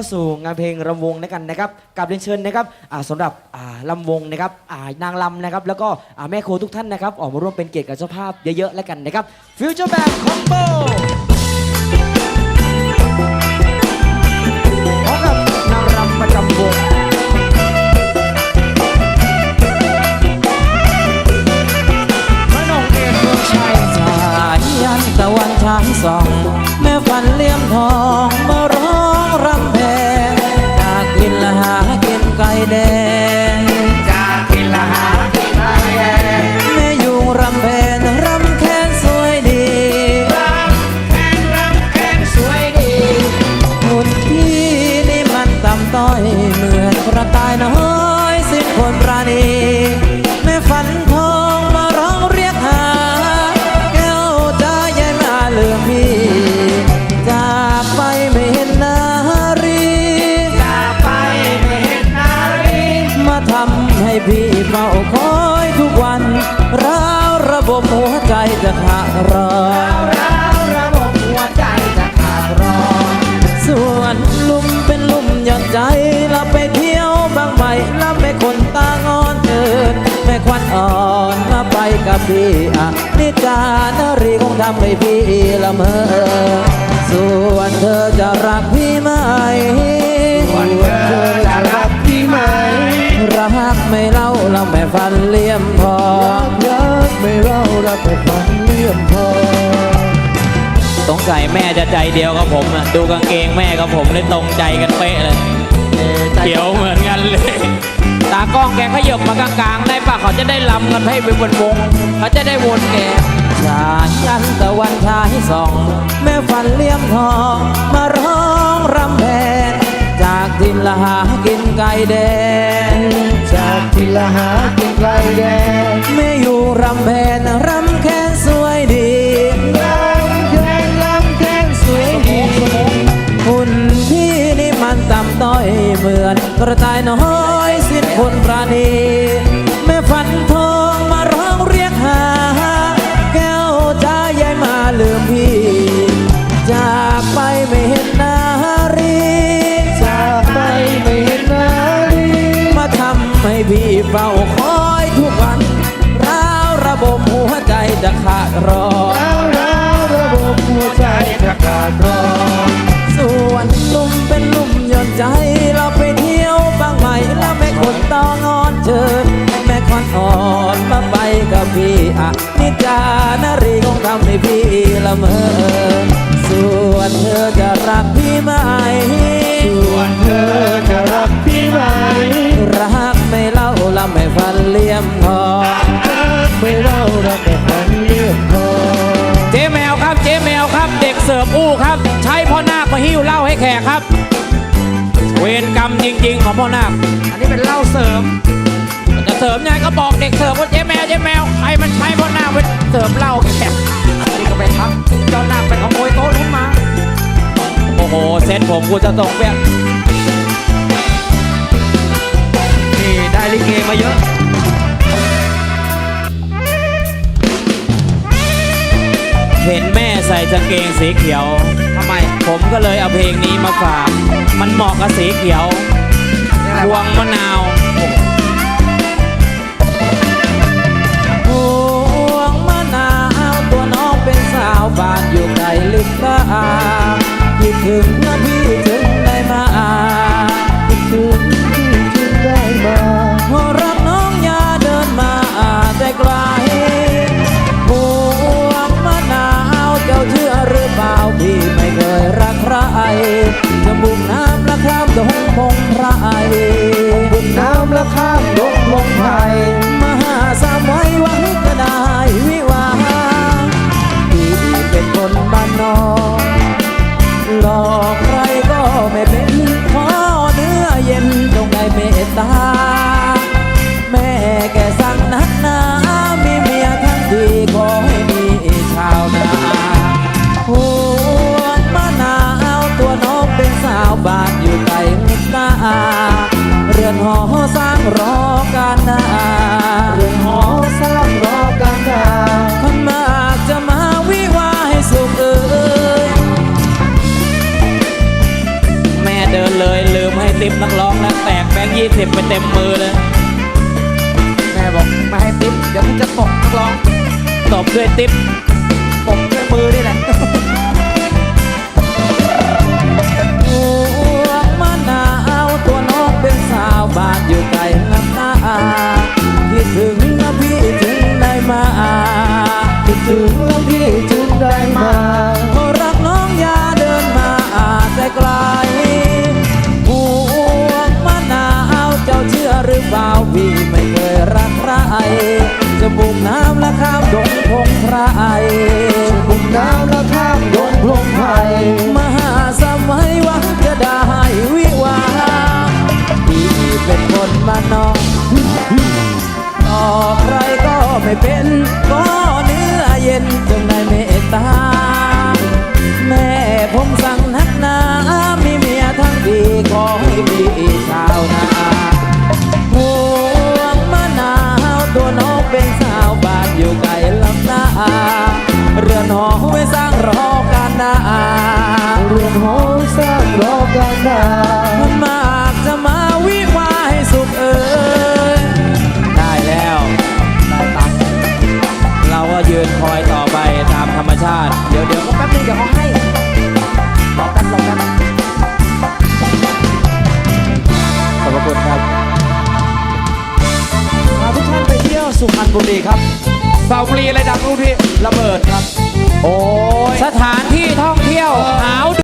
เข้าสู่งานเพลงรำวงด้วยกันนะครับกับเรียนเชิญนะครับอ่าสำหรับอ่าลำวงนะครับอ่านางลำนะครับแล้วก็อ่าแม่โคทุกท่านนะครับออกมาร่วมเป็นเกียรติกับเจ้าภาพเยอะๆแล้วกันนะครับฟิวเจอร์แบงคอมโบพร้อมกับนางรำประจำวงพระนงเอกเมืองชัยสายยันตะวันช้างสองแม่ฝันเลี่ยมทอง พี่เฝ้าคอยทุกวันร้าวระบบหัวใจจะขาดรอร้าวระบบหัวใจจะขาดรอนส่วนลุมเป็นลุมหย่อนใจเราไปเที่ยวบางใหม่แล้วไม่คนตางอนเกินแม่ควันอ่อนมาไปกับพี่อะนิจารนารีคงทำให้พี่ละเมอส่วนเธอจะรักพี่ไหม ฟันเลี่ยมพอรักไม่เรารักไม่ฟันเลี่ยมพอสงสัยแม่จะใจเดียวกับผมอะดูกางเกงแม่กับผมเลยตรงใจกันเป๊ะเลยเขียวเหมือนกันเลย ตากล้องแกขยบมากลางๆได้ปะเขาจะได้ลำกันให้เป็นวงวงๆเขาจะได้วนแกชายันตะวันชายส่อง แม่ฝันเลี่ยมทอง มาร้องรำแพนจากทิน ละหากินไก่แดง จากที่ละหากินไก่แดงแม่อยู่รำแพนรำแค้นสวยดีลำแข้งลำแข้งสวยดีหุ่นพี่นี่มันต่ำต้อยเหมือนกระต่ายน้อยสิ้นคนปราณี พี่เฝ้าคอยทุกวันร้าวระบบหัวใจจะขาดรอแล้วแล้วระบบหัวใจจะขาดรอนส่วนลุมเป็นลุมหย่อนใจ เราไปเที่ยวบางใหม่แล้วแม่คนตองอนเชิญแม่ควันอ่อนมาไปกับพี่อะนิจานารีคงทำให้พี่ละเมอ สิร์ฟอู้ครับ ใช้พ่อนาคมาหิ้วเหล้าให้แขกครับ เวรกรรมจริง ๆ ของพ่อนาคอันนี้เป็นเหล้าเสริมจะเสริมยังไงก็บอกเด็กเสิร์ฟว่าเจ๊แมวเจ๊แมวใครมันใช้พ่อนาคไปเสริมเหล้าแขกอันนี้ก็ไปทักเจ้าหน้าไปขโมยโต๊ะนู้นมาโอ้โหเซ็ตผมกูจะส่งเปียกนี่ได้ลิเกมาเยอะเห็นแม่ ใส่กางเกงสีเขียว ทำไมผมก็เลยเอาเพลงนี้มาฝาก มันเหมาะกับสีเขียวนี่อะไรพววะงมะนาวพวงมะนาวตัวน้องเป็นสาวบ้านอยู่ไกลลึกบ้านคิดถึง รัก ยี่สิบไปเต็มมือเลย แม่บอกไม่ให้ติ๊บเดี๋ยวกูจะตบนักร้องตบด้วยติ๊บตมด้วยมือนี่แหละ ข้ามดงพงไพรมหาสมัยวะจะได้วิวาพี่เป็นคนมานอกต่อใครก็ไม่เป็นก็น บุรีครับสาบุรีอะไรดังรู้ที่ระเบิดครับ โอ้ยสถานที่ท่องเที่ยวหาว